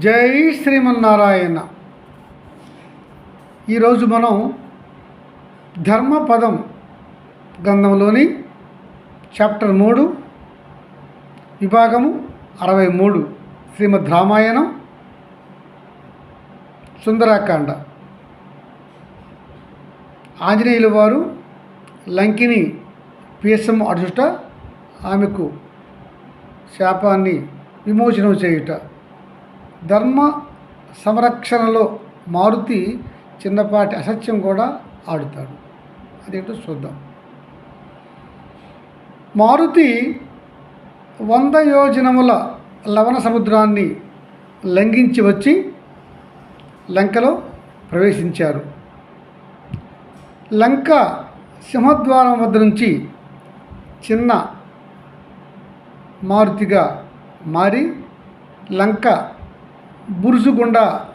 జై శ్రీమన్నారాయణ. ఈరోజు మనం ధర్మపదం గ్రంథంలోని చాప్టర్ మూడు విభాగము అరవై మూడు శ్రీమద్ రామాయణం సుందరాకాండ. ఆంజనేయుల వారు లంకిని పీసం అడుచుట ఆమెకు శాపాన్ని విమోచనం చేయుట. ధర్మ సంరక్షణలో మారుతి చిన్నపాటి అసత్యం కూడా ఆడుతాడు. అదేంటో చూద్దాం. మారుతి వంద యోజనముల లవణ సముద్రాన్ని లంఘించి వచ్చి లంకలో ప్రవేశించారు. లంక సింహద్వారం వద్ద నుంచి చిన్న మారుతిగా మారి లంక బురుజు గుండా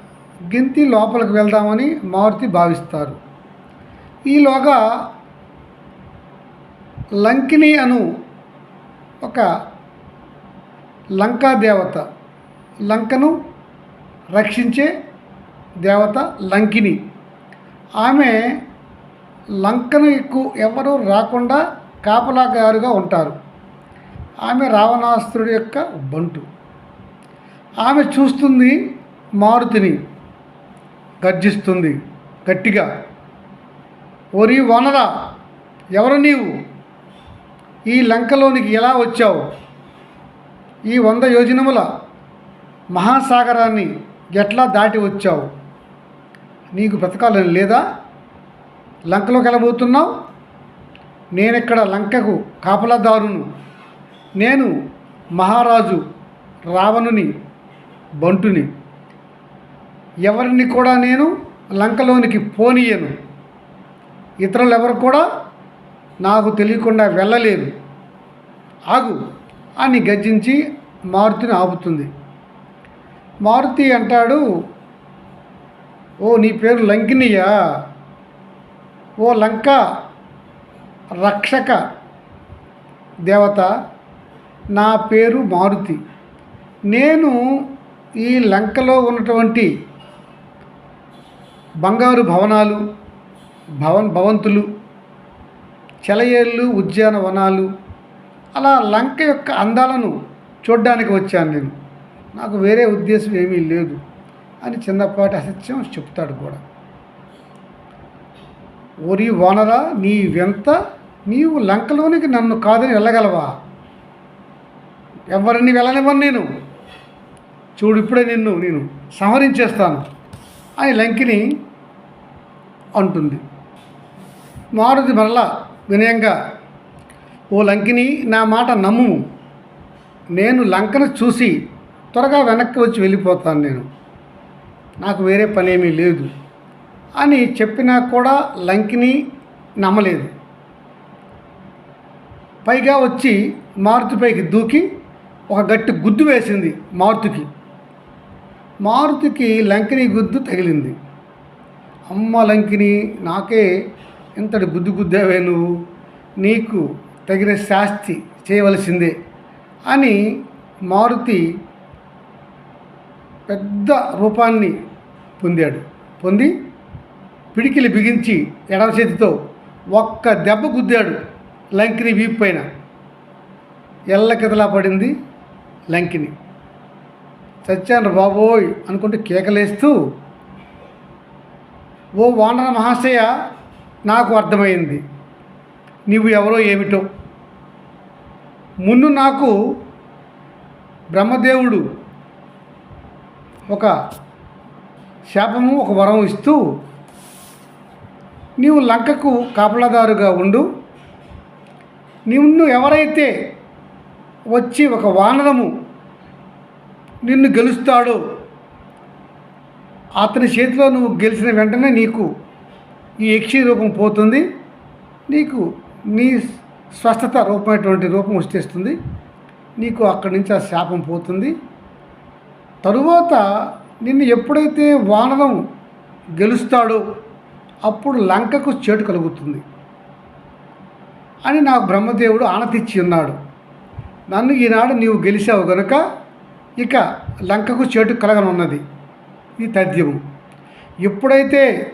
గింతి లోపలికి వెళ్దామని మారుతి భావిస్తారు. ఈలోగా లంకిని అను ఒక లంకా దేవత లంకను రక్షించే దేవత లంకిని ఆమె లంకను ఎక్కువ ఎవరు రాకుండా కాపలాగారుగా ఉంటారు. ఆమె రావణాసురుడి యొక్క బంటు. ఆమె చూస్తుంది మారుతిని గర్జిస్తుంది గట్టిగా. ఒరి వనరా ఎవరు నీవు? ఈ లంకలోనికి ఎలా వచ్చావు? ఈ వంద యోజనముల మహాసాగరాన్ని ఎట్లా దాటి వచ్చావు? నీకు బ్రతకాలని లేదా? లంకలోకి వెళ్ళబోతున్నావు నేనెక్కడ లంకకు కాపలాదారును? నేను మహారాజు రావణుని బంటుని. ఎవరిని కూడా నేను లంకలోనికి పోనీయను. ఇతరులు ఎవరు కూడా నాకు తెలియకుండా వెళ్ళలేరు. ఆగు అని గర్జించి మారుతిని ఆపుతుంది. మారుతి అంటాడు ఓ నీ పేరు లంకినియా? ఓ లంక రక్షక దేవత నా పేరు మారుతి. నేను ఈ లంకలో ఉన్నటువంటి బంగారు భవనాలు భవన్ భవంతులు చెలయేళ్ళు ఉద్యానవనాలు అలా లంక యొక్క అందాలను చూడ్డానికి వచ్చాను నేను. నాకు వేరే ఉద్దేశం ఏమీ లేదు అని చిన్నపాటి అసత్యం చెప్తాడు కూడా. ఓరి వానరా నీ వెంత నీవు లంకలోనికి నన్ను కాదని వెళ్ళగలవా? ఎవరిని వెళ్ళనివ్వను నేను? చూడు ఇప్పుడే నిన్ను నేను సంహరించేస్తాను అని లంకిని అంటుంది. మారుతి మరలా వినయంగా ఓ లంకిని నా మాట నమ్ము. నేను లంకను చూసి త్వరగా వెనక్కి వచ్చి వెళ్ళిపోతాను నేను. నాకు వేరే పనేమీ లేదు అని చెప్పినా కూడా లంకిని నమ్మలేదు. పైగా వచ్చి మారుతిపైకి దూకి ఒక గట్టి గుద్దు వేసింది మారుతికి. మారుతికి లంకిని గుద్దు తగిలింది. అమ్మ లంకిని నాకే ఇంతటి గుద్దు గుద్దావే నువ్వు? నీకు తగిన శాస్తి చేయవలసిందే అని మారుతి పెద్ద రూపాన్ని పొందాడు. పొంది పిడికిలి బిగించి ఎడమ చేతితో ఒక్క దెబ్బ గుద్దాడు లంకిని వీపు పైన. ఎల్లకిదలా పడింది లంకిని. చచ్చాను బాబోయ్ అనుకుంటూ కేకలేస్తూ ఓ వానర మహాశయ నాకు అర్థమైంది. నీవు ఎవరో ఏమిటో. ముందు నాకు బ్రహ్మదేవుడు ఒక శాపము ఒక వరం ఇస్తూ నీవు లంకకు కాపలాదారుగా ఉండు. నిన్ను ఎవరైతే వచ్చి ఒక వానరము నిన్ను గెలుస్తాడో. అతని చేతిలో నువ్వు గెలిచిన వెంటనే నీకు ఈ యక్షి రూపం పోతుంది. నీకు నీ స్వస్థత రూపమైనటువంటి రూపం వచ్చేస్తుంది. నీకు అక్కడి నుంచి ఆ శాపం పోతుంది. తరువాత నిన్ను ఎప్పుడైతే వానరం గెలుస్తాడో అప్పుడు లంకకు చేటు కలుగుతుంది. అని నాకు బ్రహ్మదేవుడు ఆనతిచ్చి ఉన్నాడు. నన్ను ఈనాడు నీవు గెలిచావు గనుక ఇక లంకకు చేటు కలగనున్నది ఇది తథ్యము ఎప్పుడైతే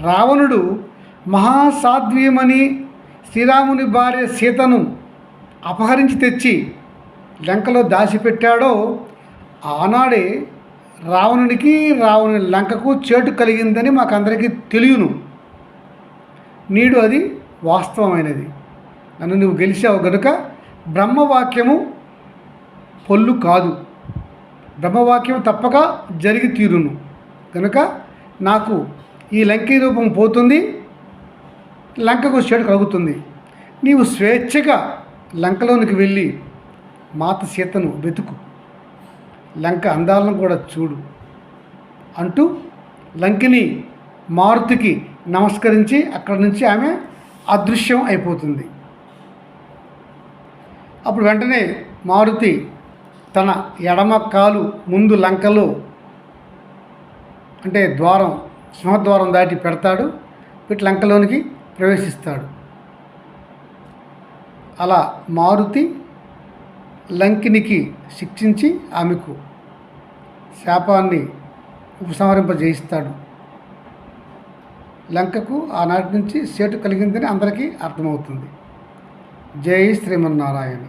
రావణుడు మహాసాధ్వీయమని శ్రీరాముని భార్య సీతను అపహరించి తెచ్చి లంకలో దాచిపెట్టాడో ఆనాడే రావణునికి రావణుని లంకకు చేటు కలిగిందని మాకందరికీ తెలియను. నీడు అది వాస్తవమైనది. నన్ను నువ్వు గెలిచావు గనుక బ్రహ్మవాక్యము పొల్లు కాదు. బ్రహ్మవాక్యం తప్పక జరిగి తీరును. కనుక నాకు ఈ లంకీ రూపం పోతుంది లంకకు చెడు కలుగుతుంది. నీవు స్వేచ్ఛగా లంకలోనికి వెళ్ళి మాత సీతను వెతుకు. లంక అందాలను కూడా చూడు అంటూ లంకిని మారుతికి నమస్కరించి అక్కడి నుంచి ఆమె అదృశ్యం అయిపోతుంది. అప్పుడు వెంటనే మారుతి తన ఎడమ కాలు ముందు లంకలో అంటే ద్వారం సింహద్వారం దాటి పెడతాడు. వీటి లంకలోనికి ప్రవేశిస్తాడు. అలా మారుతి లంకినికి శిక్షించి ఆమెకు శాపాన్ని ఉపసంహరింపజేయిస్తాడు లంకకు ఆనాటి నుంచి సేటు కలిగిందని అందరికీ అర్థమవుతుంది. జై శ్రీమన్నారాయణ.